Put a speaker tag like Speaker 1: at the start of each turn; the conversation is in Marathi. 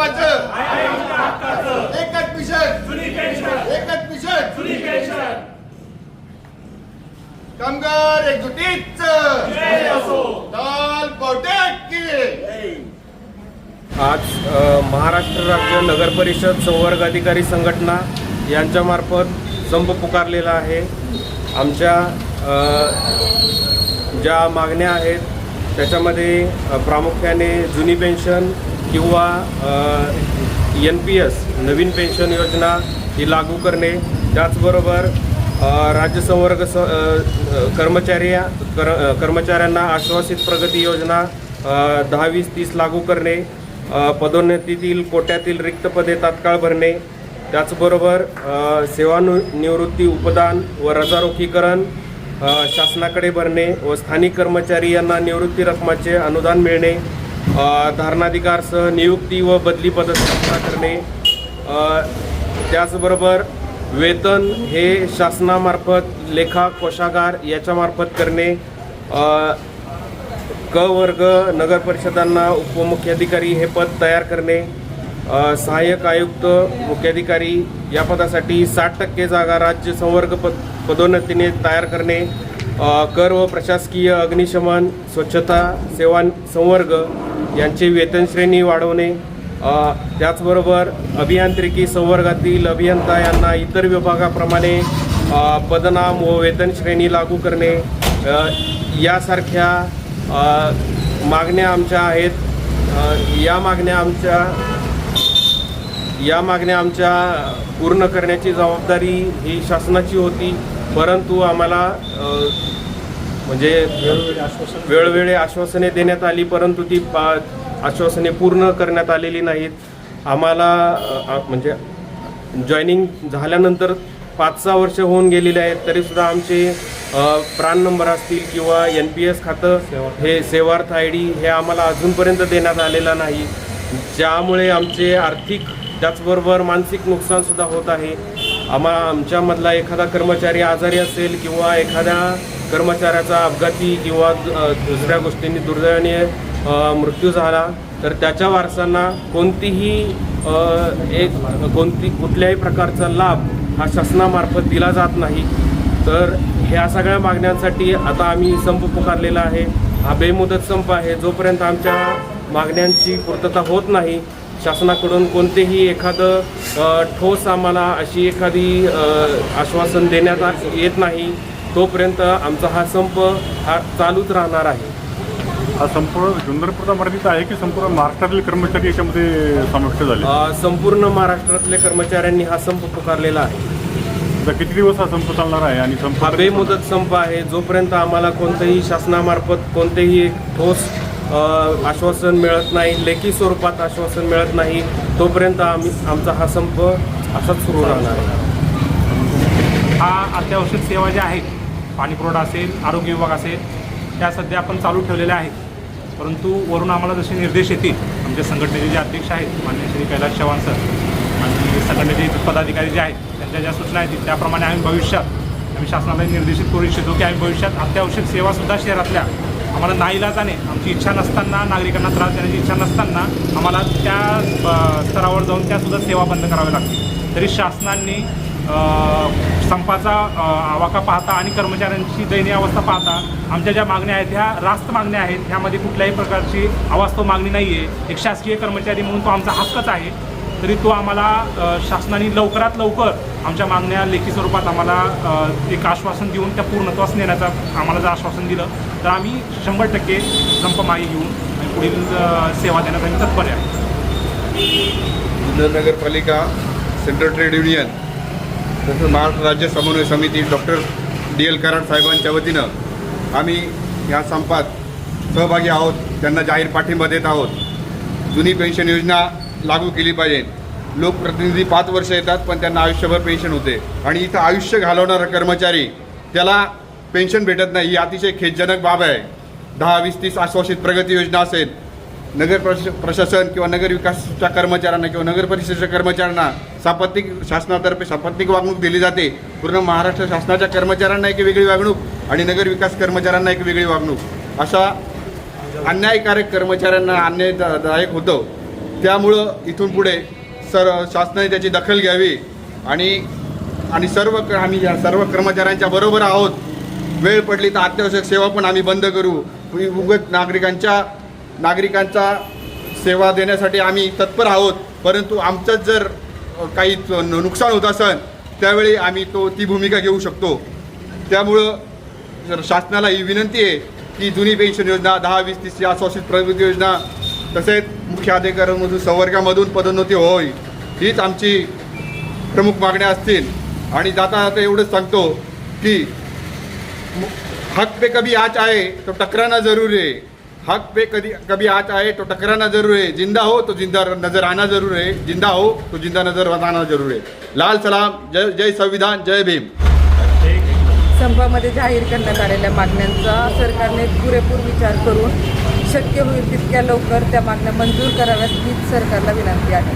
Speaker 1: हक्काचं. एकच मिशन. एकच मिशन. कामगार एकजुटीच
Speaker 2: आज महाराष्ट्र राज्य नगर परिषद संवर्ग अधिकारी संघटना यांच्यामार्फत संप पुकारलेला आहे. आमच्या ज्या मागण्या आहेत त्याच्यामध्ये प्रामुख्याने जुनी पेन्शन किंवा एन पी एस नवीन पेन्शन योजना ही लागू करणे त्याचबरोबर राज्य संवर्ग स कर्मचारी कर कर्मचाऱ्यांना आश्वासित प्रगती योजना दहा वीस तीस लागू करणे पदोन्नतीतील कोट्यातील रिक्त पदे तात्काळ भरणे त्याचबरोबर सेवानु निवृत्ती उपदान व रजारोखीकरण शासनाकडे भरणे व स्थानिक कर्मचारी यांना निवृत्ती रकमाचे अनुदान मिळणे धारणाधिकारसह नियुक्ती व बदली पदस्थापना करणे. त्याचबरोबर वेतन हे शासनामार्फत लेखा कोशागार याच्यामार्फत करणे. क वर्ग नगर परिषदांना उपमुख्याधिकारी हे पद तयार करणे. सहाय्यक आयुक्त मुख्याधिकारी या पदासाठी साठ टक्के जागा राज्य संवर्ग पद पदोन्नतीने तयार करणे. कर व प्रशासकीय अग्निशमन स्वच्छता सेवा संवर्ग यांची वेतनश्रेणी वाढवणे त्याचबरोबर अभियांत्रिकी संवर्गातील अभियंता यांना इतर विभागाप्रमाणे पदनाम व वेतनश्रेणी लागू करणे यासारख्या मागण्या आमच्या आहेत. या मागण्या आमच्या या मागण्या आमच्या पूर्ण करण्याची जबाबदारी ही शासनाची होती. परंतु आम्हाला म्हणजे वेळोवेळी आश्वासने देण्यात आली परंतु ती पा आश्वासने पूर्ण करण्यात आलेली नाहीत. आम्हाला म्हणजे जॉईनिंग झाल्यानंतर पाच सहा वर्ष होऊन गेलेले आहेत तरीसुद्धा आमचे प्राण नंबर असतील किंवा एन पी एस खातं हे सेवार्थ आय डी हे आम्हाला अजूनपर्यंत देण्यात आलेलं नाही. ज्यामुळे आमचे आर्थिक त्याचबरोबर मानसिक नुकसानसुद्धा होत आहे. आम्हा आमच्यामधला एखादा कर्मचारी आजारी असेल किंवा एखाद्या कर्मचाऱ्याचा अपघाती किंवा दुसऱ्या गोष्टींनी दुर्दैवाने मृत्यू झाला तर त्याच्या वारसांना कोणतीही एक कोणती कुठल्याही प्रकारचा लाभ हा शासनामार्फत दिला जात नाही. तर ह्या सगळ्या मागण्यांसाठी आता आम्ही संप पुकारलेला आहे. हा बेमुदत संप आहे. जोपर्यंत आमच्या मागण्यांची पूर्तता होत नाही शासनाकडून कोणतेही एखादं ठोस आम्हाला अशी एखादी आश्वासन देण्यात येत नाही. तोपर्यंत आमचा हा संप हा चालूच राहणार आहे.
Speaker 3: हा संपूर्ण जुन्नरपुरता मर्यादित आहे की संपूर्ण महाराष्ट्रातील कर्मचारी याच्यामध्ये समाविष्ट झाले?
Speaker 2: अ, संपूर्ण महाराष्ट्रातल्या कर्मचाऱ्यांनी हा संप पुकारलेला आहे.
Speaker 3: आता किती दिवस हा संप चालणार आहे आणि संप
Speaker 2: हा बेमुदत संप आहे. जोपर्यंत आम्हाला कोणत्याही शासनामार्फत कोणतेही एक ठोस अ, आश्वासन मिळत नाही लेखी स्वरूपात आश्वासन मिळत नाही तोपर्यंत आम्ही आमचा हा संप असाच सुरू राहणार आहे.
Speaker 4: हा अत्यावश्यक सेवा ज्या आहेत पाणीपुरवठा असेल आरोग्य विभाग असेल त्या सध्या आपण चालू ठेवलेल्या आहेत. परंतु वरून आम्हाला जसे निर्देश येतील आमच्या संघटनेचे जे अध्यक्ष आहेत मान्य श्री कैलास चव्हाण सर आणि संघटनेचे पदाधिकारी जे आहेत त्यांच्या ज्या सूचना आहेत त्याप्रमाणे आम्ही भविष्यात आम्ही शासनाला निर्देशित करू इच्छितो की आम्ही भविष्यात अत्यावश्यक सेवासुद्धा शहरातल्या आम्हाला नाईलाजाने आमची इच्छा नसताना नागरिकांना त्रास देण्याची इच्छा नसताना आम्हाला त्या स्तरावर जाऊन त्यासुद्धा सेवा बंद कराव्या लागतील. तरी शासनाने संपाचा आवाका पाहता आणि कर्मचाऱ्यांची दयनीय अवस्था पाहता आमच्या ज्या मागण्या आहेत ह्या रास्त मागण्या आहेत ह्यामध्ये कुठल्याही प्रकारची अवास्तव मागणी नाही आहे एक शासकीय कर्मचारी म्हणून तो आमचा हक्कच आहे. तरी तो आम्हाला शासनाने लवकरात लवकर आमच्या मागण्या लेखी स्वरूपात आम्हाला एक आश्वासन देऊन त्या पूर्णत्वास नेण्याचा आम्हाला जर आश्वासन दिलं तर आम्ही शंभर टक्के संप मागे घेऊन आणि पुढील सेवा देण्यासाठी तत्पर आहे.
Speaker 1: जुन्नर नगरपालिका सेंट्रल ट्रेड युनियन तसंच महाराष्ट्र राज्य समन्वय समिती डॉक्टर डी एल कराड साहेबांच्या वतीनं आम्ही ह्या संपात सहभागी आहोत. त्यांना जाहीर पाठिंबा देत आहोत. जुनी पेन्शन योजना लागू केली पाहिजे. लोकप्रतिनिधी पाच वर्ष येतात पण त्यांना आयुष्यभर पेन्शन होते. आणि इथं आयुष्य घालवणारा कर्मचारी त्याला पेन्शन भेटत नाही. ही अतिशय खेदजनक बाब आहे. दहा वीस तीस आश्वासित प्रगती योजना असेल नगर प्रश प्रशासन किंवा नगर विकासच्या कर्मचाऱ्यांना किंवा नगर परिषदेच्या कर्मचाऱ्यांना सापत्निक शासनातर्फे सापत्निक वागणूक दिली जाते. पूर्ण महाराष्ट्र शासनाच्या कर्मचाऱ्यांना एक वेगळी वागणूक आणि नगर विकास कर्मचाऱ्यांना एक वेगळी वागणूक. अशा अन्यायकारक कर्मचाऱ्यांना अन्यायदायक होतं. त्यामुळं इथून पुढे सर शासनाने त्याची दखल घ्यावी आणि आणि सर्व क- आम्ही या सर्व कर्मचाऱ्यांच्या बरोबर आहोत. वेळ पडली तर अत्यावश्यक सेवा पण आम्ही बंद करू. उगत नागरिकांच्या नागरिकांचा सेवा देण्यासाठी आम्ही तत्पर आहोत. परंतु आमचंच जर काही न- नुकसान होत असेल त्यावेळी आम्ही तो ती भूमिका घेऊ शकतो. त्यामुळं जर शासनाला ही विनंती आहे की जुनी पेन्शन योजना दहा वीस तीस या आश्वासित प्रवृत्ती योजना तसेच मुख्य अधिकाऱ्यांमधून संवर्गामधून पदोन्नती होईल हीच आमची प्रमुख मागण्या असतील. आणि जाता जाता एवढंच सांगतो की हक पे कभी आज आहे तो टकराना जरूर आहे. हक पे कभी कभी आज आए तो टकराना जरूर है। जिंदा हो तो जिंदा नजर आना जरूर है। जिंदा हो तो जिंदा नजर आना जरूर है। लाल सलाम जय जय संविधान जय भीम।
Speaker 5: संपामध्ये जाहीर करण्यात आलेल्या मागण्यांचा सरकारने पुरेपूर विचार करून शक्य होईल तितक्या लवकर त्या मागण्या मंजूर कराव्यात हीच सरकारला विनंती आहे.